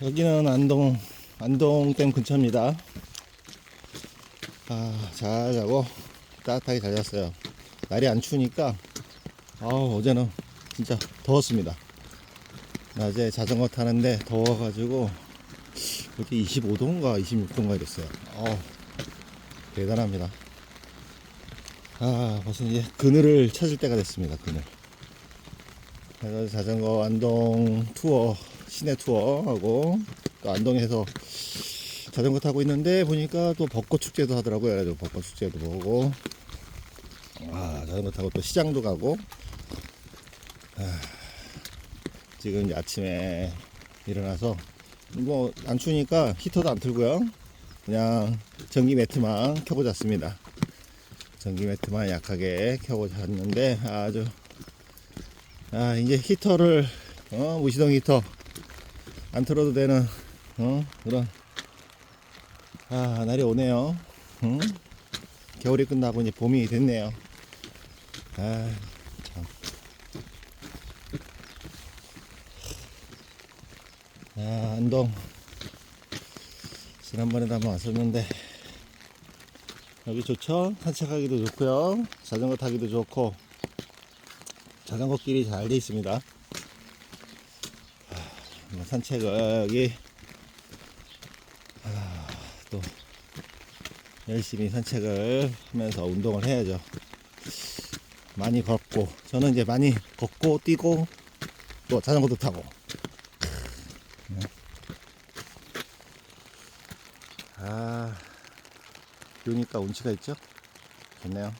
여기는 안동 안동댐 근처입니다. 아, 잘 자고 따뜻하게 잘 잤어요. 날이 안 추우니까 아우 어제는 진짜 더웠습니다. 낮에 자전거 타는데 더워가지고 어제 25도인가 26도인가 이랬어요. 어 대단합니다. 아 벌써 이제 그늘을 찾을 때가 됐습니다. 그늘. 그래서 자전거 안동 투어 시내 투어하고 또 안동에서 자전거 타고 있는데 보니까 또 벚꽃 축제도 하더라고요. 그래서 벚꽃 축제도 보고 아 자전거 타고 또 시장도 가고 아, 지금 아침에 일어나서 뭐 안 추우니까 히터도 안 틀고요. 그냥 전기 매트만 켜고 잤습니다. 전기 매트만 약하게 켜고 잤는데 아주 아 이제 히터를 어 무시동 히터 안 틀어도 되는 어 그런 아 날이 오네요. 응? 겨울이 끝나고 이제 봄이 됐네요. 아 참. 아 안동 지난번에도 한번 왔었는데 여기 좋죠? 산책하기도 좋고요. 자전거 타기도 좋고 자전거 길이 잘 돼 있습니다. 아, 뭐 산책을 여기 아, 또 열심히 산책을 하면서 운동을 해야죠. 많이 걷고 저는 이제 많이 걷고 뛰고 또 자전거도 타고 네. 아비 오니까 운치가 있죠? 좋네요.